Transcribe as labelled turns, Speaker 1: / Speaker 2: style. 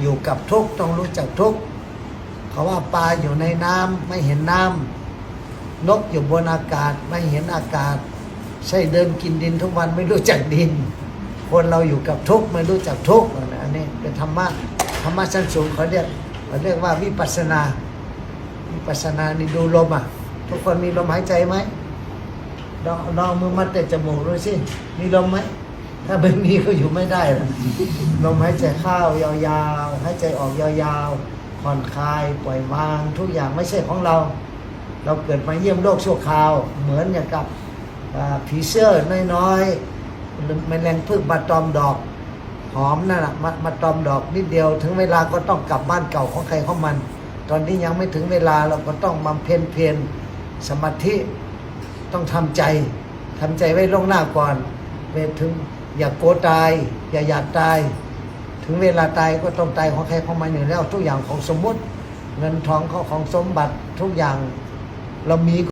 Speaker 1: อยู่กับทุกต้องรู้จักทุกเขาว่าปลาอยู่ในน้ำไม่เห็นน้ำนกอยู่บนอากาศไม่เห็นอากาศ ใช่เดินกินดินทุกวันไม่รู้จักดิน คนเราอยู่กับทุกไม่รู้จักทุกอันนี้เป็นธรรมะธรรมะชั้นสูงเขาเรียกเขาเรียกว่าวิปัสนาวิปัสสนานี่ดูลมอะ ทุกคนมีลมหายใจไหมลองลองมือมัดแต่จมูกดูสิมีลมไหม ถ้าไม่มีก็อยู่ไม่ได้หรอกลมหายใจเข้ายาวๆหายใจออกยาวๆผ่อนคลายปล่อยวางทุกอย่างไม่ใช่ของเรา เราเกิดมาเยี่ยมโลกชั่วคราว เหมือนอย่างกับผีเสื้อน้อยๆแมลงพึ่งมาตอมดอกหอมนั่นแหละมามาตอมดอกนิดเดียว ถึงเวลาก็ต้องกลับบ้านเก่าของใครของมัน ตอนนี้ยังไม่ถึงเวลาเราก็ต้องบำเพ็ญเพียรสมาธิต้องทำใจทำใจไว้ล่วงหน้าก่อนไปถึง อย่ากโกลัวตาย อย่าอยากตาย ถึงเวลาตายก็ต้องตายของใครของมันอยู่แล้ว ทุกอย่างของสมมุติ เงินทองเขาของสมบัติทุกอย่างเรามี